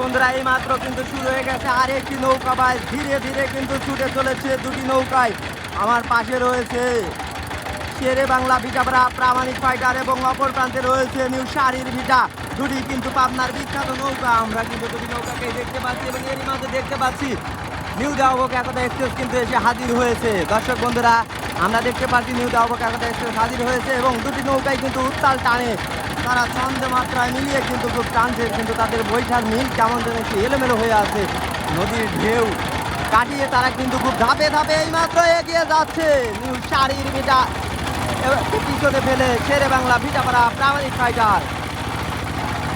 বন্ধুরা এই মাত্র কিন্তু শুরু হয়ে গেছে আর একটি নৌকা বাইশ ধীরে ধীরে কিন্তু ছুটে চলেছে দুটি নৌকায়। আমার পাশে রয়েছে শেরে বাংলা ভিটাপাড়া প্রামাণিক ফাইটার এবং অপর প্রান্তে রয়েছে নিউ শাড়ির ভিটা দুটি কিন্তু পাবনার বিখ্যাত নৌকা। আমরা কিন্তু দুটি নৌকাকে দেখতে পাচ্ছি এবং এরই মাঝে দেখতে পাচ্ছি নিউ দেওয়াবক একতা এক্সপ্রেস কিন্তু এসে হাজির হয়েছে। দর্শক বন্ধুরা, আমরা দেখতে পাচ্ছি নিউ দেওয়াবক একতা এক্সপ্রেস হাজির হয়েছে এবং দুটি নৌকায় কিন্তু উত্তাল টানে। তারা ছন্দে মাত্রায় মিলিয়ে কিন্তু খুব টানছে কিন্তু তাদের বৈঠার মিল কেমন যেন একটু এলোমেলো হয়ে আছে। নদীর ঢেউ কাটিয়ে তারা কিন্তু খুব ধাপে ধাপে এই মাত্র এগিয়ে যাচ্ছে। শাড়ির ভিটা পিছনে ফেলে শেরে বাংলা ভিটাপাড়া প্রামাণিক ফাইটার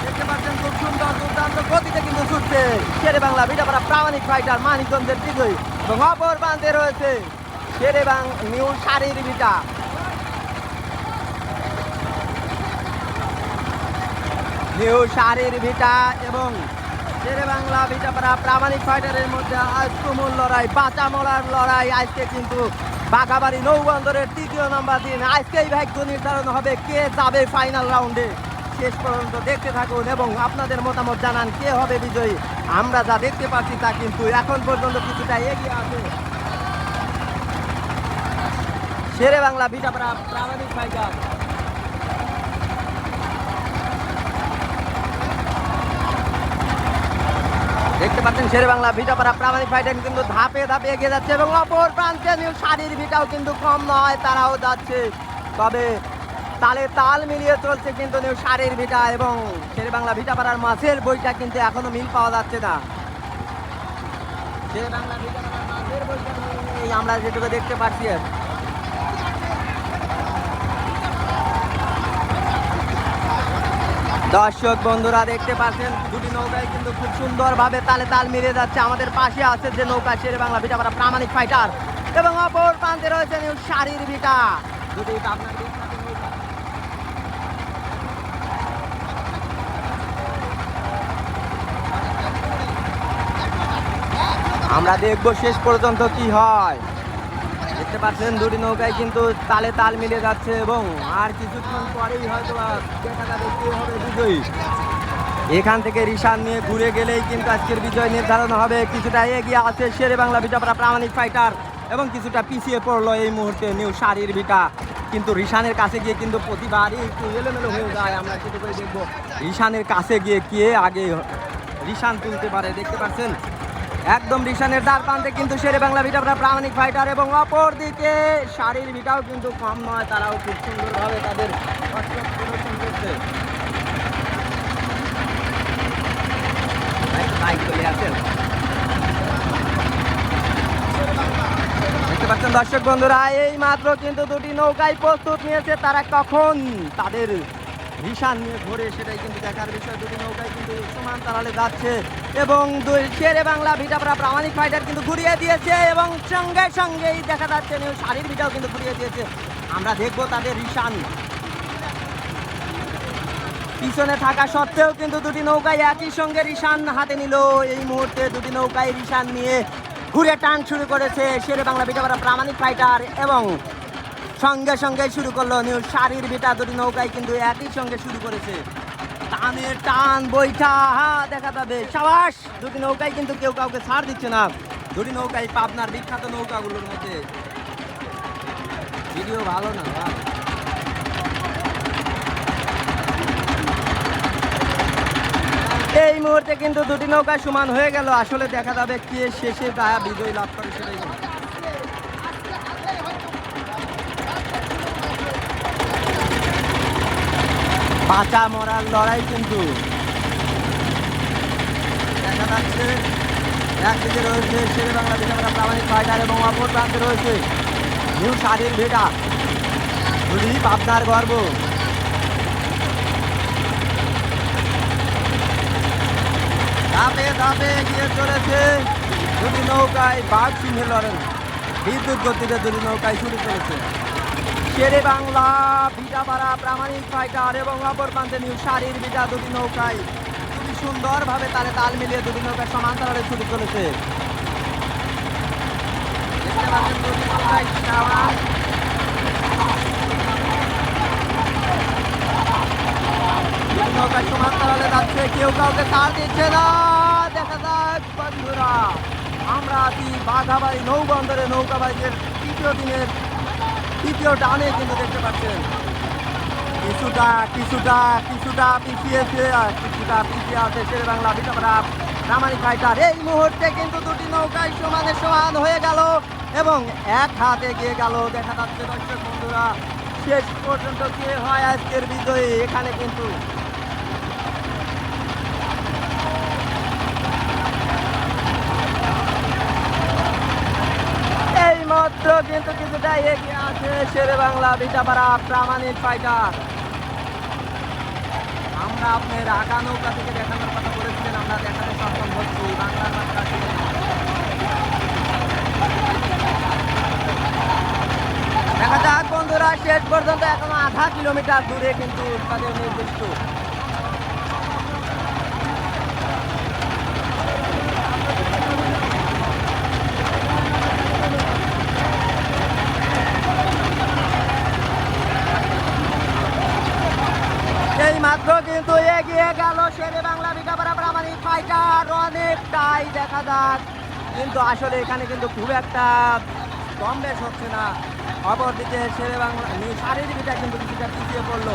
দেখতে পাচ্ছেন খুব সুন্দর দুর্দান্ত গতিতে কিন্তু ছুটছে শেরে বাংলা ভিটাপাড়া প্রামাণিক ফাইটার মানিকগঞ্জের দিকেই এবং অপর রয়েছে শেরে বাং নিউ শাড়ির ভিটা শাড়ির ভিটা এবং শেরে বাংলা ভিটাপাড়া প্রামাণিক ফাইটারের মধ্যে আজ তুমুল লড়াই, বাঁচা মরার লড়াই। আজকে কিন্তু বাঘাবাড়ি নৌবন্দরের তৃতীয় নম্বর দিন। আজকেই ভাগ্য নির্ধারণ হবে কে যাবে ফাইনাল রাউন্ডে শেষ পর্যন্ত দেখতে থাকুন এবং আপনাদের মতামত জানান কে হবে বিজয়ী। আমরা যা দেখতে পাচ্ছি তা কিন্তু এখন পর্যন্ত কিছুটা এগিয়ে আছে। শেরে বাংলা ভিটাপাড়া প্রামাণিক ফাইটার। দেখতে পাচ্ছেন শেরে বাংলা ভিটাপাড়া প্রামাণিক ফাইটার কিন্তু ধাপে ধাপে এগিয়ে যাচ্ছে এবং অপর প্রান্তে নিউ শাড়ির ভিটাও কিন্তু কম নয়, তারাও যাচ্ছে। তবে তালে তাল মিলিয়ে চলছে কিন্তু নিউ শাড়ির ভিটা এবং শেরে বাংলা ভিটাপাড়ার মাছের বইটা কিন্তু এখনও মিল পাওয়া যাচ্ছে না। শেরে বাংলা ভিটাপাড়ার মাছের বইটা আমরা যেটুকু দেখতে পাচ্ছি আর দর্শক বন্ধুরা, দেখতে পাচ্ছেন, দুটি নৌকায় কিন্তু খুব সুন্দরভাবে তালে তাল মিলিয়ে যাচ্ছে। আমাদের পাশে আছে যে নৌকা, শেরে বাংলা ভিটা আমরা প্রামাণিক ফাইটার এবং অপর প্রান্তে রয়েছে শাড়ির ভিটা। দুটি আপনার আমরা দেখব শেষ পর্যন্ত কি হয়। দেখতে পাচ্ছেন দুটি নৌকায় কিন্তু তালে তাল মিলে যাচ্ছে এবং আর কিছুক্ষণ পরেই হয়তো বিজয়ী। এখান থেকে রিসান নিয়ে ঘুরে গেলেই কিন্তু আজকের বিজয় নির্ধারণ হবে। কিছুটা এগিয়ে আছে শেরে বাংলা ভিটাপাড়া প্রামাণিক ফাইটার এবং কিছুটা পিছিয়ে পড়ল এই মুহূর্তে নিউ শাড়ির ভিটা। কিন্তু রিশানের কাছে গিয়ে কিন্তু প্রতিবারই একটু এলোমেলো হয়ে যায়, আমরা সেটা করে দেখব। রিশানের কাছে গিয়ে কে আগে রিশান তুলতে পারে, দেখতে পাচ্ছেন? একদম রিশানের দ্বার প্রান্তে কিন্তু শেরে বাংলা ভিটাপড়া প্রামাণিক ফাইটার এবং অপর দিকে শাড়ির ভিটাও কিন্তু কম নয়, তারাও খুব সুন্দরভাবে তাদের প্রদর্শন করছে দেখতে পাচ্ছেন দর্শক বন্ধুরা এই মাত্র কিন্তু দুটি নৌকায় প্রস্তুত নিয়েছে, তারা কখন তাদের ভিসান নিয়ে ঘোরে, সেটাই কিন্তু দেখার বিষয়। দুটি নৌকায় কিন্তু সমান তারালে যাচ্ছে এবং দুই শেরে বাংলা ভিটাপড়া প্রামাণিক ফাইটার কিন্তু ঘুরিয়ে দিয়েছে এবং সঙ্গে সঙ্গেই দেখা যাচ্ছে নিউ শাড়ির ভিটাও কিন্তু ঘুরিয়ে দিয়েছে। আমরা দেখব তাদের রিসান পিছনে থাকা সত্ত্বেও কিন্তু দুটি নৌকায় একই সঙ্গে রিসান হাতে নিল। এই মুহূর্তে দুটি নৌকায় রিসান নিয়ে ঘুরে টান শুরু করেছে শেরে বাংলা বিটাপাড়া প্রামাণিক ফাইটার এবং সঙ্গে সঙ্গে শুরু করল নিউ শাড়ির বিটা দুটি নৌকায় কিন্তু একই সঙ্গে শুরু করেছে। টানের টান, বৈঠা, হা, দেখা যাবে। সাবাস! দুটি নৌকায় কিন্তু কেউ কাউকে ছাড় দিচ্ছে না। দুটি নৌকায় পাবনার বিখ্যাত নৌকাগুলোর মধ্যে। ভিডিও ভালো না। এই মুহূর্তে কিন্তু দুটি নৌকা সমান হয়ে গেল। আসলে দেখা যাবে কে শেষে গায়া বিজয় লাভ করে সেটাই বাঁচা মরার লড়াই কিন্তু। দেখা যাচ্ছে একদিকে রয়েছে শেরে বাংলা বিধানসভা প্রামাণিক ফাইটার এবং অপর প্রান্তে রয়েছে নিউ শাড়ির ভেটা। দুটি পাবনার গর্ব। ধাপে ধাপে এগিয়ে চলেছে দুটি নৌকায় বাঘ সিংহে লড়েন বিদ্যুৎ গতিতে দুটি নৌকায় শুরু করেছে শেরে বাংলা ভিটাপাড়া প্রামাণিক ফাইটার এবং অপর প্রান্তে নিউ শাড়ির ভিটা দুটি নৌকায়। খুবই সুন্দরভাবে তালে তাল মিলিয়ে দুটি নৌকায় সমান্তরালে শুরু চলেছে। দেখতে পাচ্ছেন নৌকায় নৌকায় সমান্তরালে যাচ্ছে, কেউ কাউকে তার দিচ্ছে না। দেখা যাক, বন্ধুরা, আমরা আছি বাঘাবাড়ি নৌবন্দরে নৌকাবাড়িদের তৃতীয় দিনের তৃতীয় ডানে কিন্তু দেখতে পাচ্ছেন। কিছুটা কিছুটা কিছুটা পিছিয়েছে কিছুটা পিছিয়ে আছে শেরে বাংলা বিটাপাড়া প্রামাণিক ফাইটার, এই মুহূর্তে কিন্তু দুটি নৌকায় সমানে সমান হয়ে গেল এবং এক হাতে গিয়ে গেল। দেখা যাচ্ছে দর্শক বন্ধুরা, শেষ পর্যন্ত কে হয় আজকের বিজয়ী? এখানে কিন্তু এই মাত্র কিন্তু কিছুটা এগিয়ে আছে শেরে বাংলা বিটাপাড়া প্রামাণিক ফাইটার আমরা আপনার আঁকা নৌকা থেকে দেখানোর কথা বলেছিলেন, আমরা দেখাতে সক্ষম হচ্ছি। বাংলার মাত্রা দেখা যাক বন্ধুরা, শেষ পর্যন্ত এখনও আধা কিলোমিটার দূরে কিন্তু তাদের নির্দিষ্ট এই মাত্র কিন্তু এগিয়ে গেল শেরে বাংলা বিকাপাড়া প্রামাণিক ফাইটার অনেকটাই কিন্তু আসলে এখানে কিন্তু খুব একটা কম বেশ হচ্ছে না। অপরদিকে শেরে বাংলা শারীরিকটা কিন্তু কিছুটা পিছিয়ে পড়ল।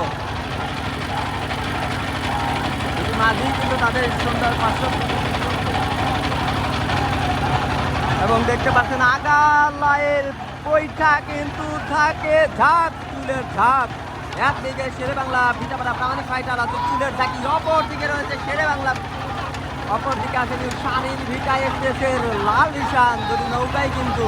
মাঝেই কিন্তু তাদের সুন্দর পার্শ্ব এবং দেখতে পাচ্ছেন আগার লাইয়ের বইটা কিন্তু থাকে, ঝাঁক চুলের ঝাঁক। একদিকে শেরে বাংলা পিঠাপাড়া প্রামাণিক ফাইটার আছে চুলের ঝাঁকি। অপর দিকে রয়েছে শেরে বাংলা অপর দিকে আছে সারিন ভিটা এক্সপ্রেসের লাল নিশান দুটি নৌকায় কিন্তু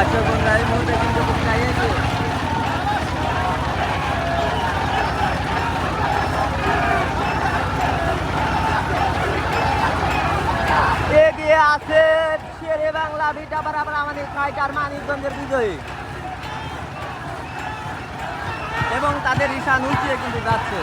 আচ্ছা বন্ধুরা এই মুহূর্তে কিন্তু খুব চাইছে এগিয়ে আছে শেরে বাংলা বিটা বরাবর মা মানিকগঞ্জের বিজয়ী। এবং তাদের ঈশান উঠিয়ে কিন্তু যাচ্ছে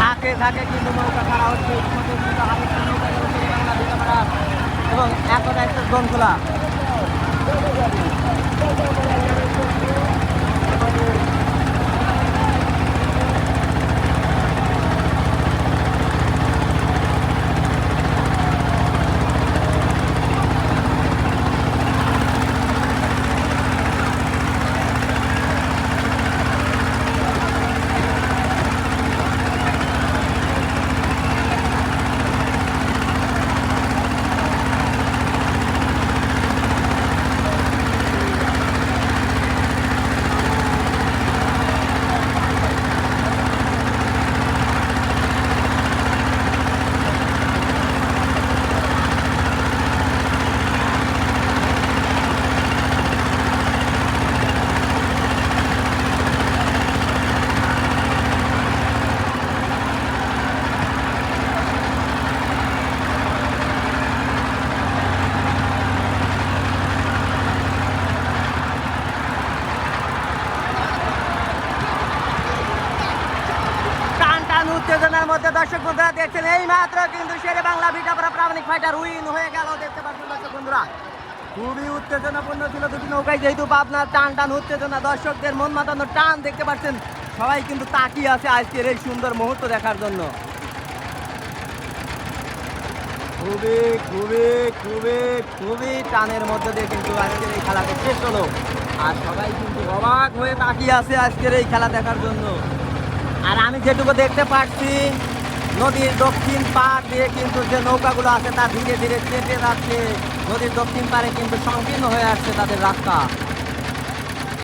থাকে থাকে কিন্তু নৌকা খাড়া হচ্ছে ইতিমধ্যে কিন্তু আরেকটা নৌকা গেল শেরে বাংলা বিটা বরাবর এবং একতা একটা গনখোলা টান টান উত্তেজনার মধ্যে বন্ধুরা দেখছেন এই মাত্র কিন্তু শেরে বাংলা ভিটাপড়া প্রামাণিক ফাইটার উইন হয়ে গেল, দেখতে পাচ্ছেন দর্শক বন্ধুরা। খুবই উত্তেজনাপূর্ণ ছিল দুটি নৌকায়, যেহেতু পাবনার টান টান উত্তেজনা, দর্শকদের মন মাতানো টান দেখতে পাচ্ছেন। সবাই কিন্তু তাকিয়ে আছে আজকের এই সুন্দর মুহূর্ত দেখার জন্য। খুবই খুবই খুবই খুবই টানের মধ্যে দিয়ে কিন্তু আজকের এই খেলাটা শেষ হলো। আর সবাই কিন্তু অবাক হয়ে তাকিয়ে আছে আজকের এই খেলা দেখার জন্য। আর আমি যেটুকু দেখতে পাচ্ছি নদীর দক্ষিণ পাড় দিয়ে কিন্তু যে নৌকাগুলো আছে তা ধীরে ধীরে চেপে যাচ্ছে। নদীর দক্ষিণ পাড়ে কিন্তু সংকীর্ণ হয়ে আসছে তাদের রাস্তা।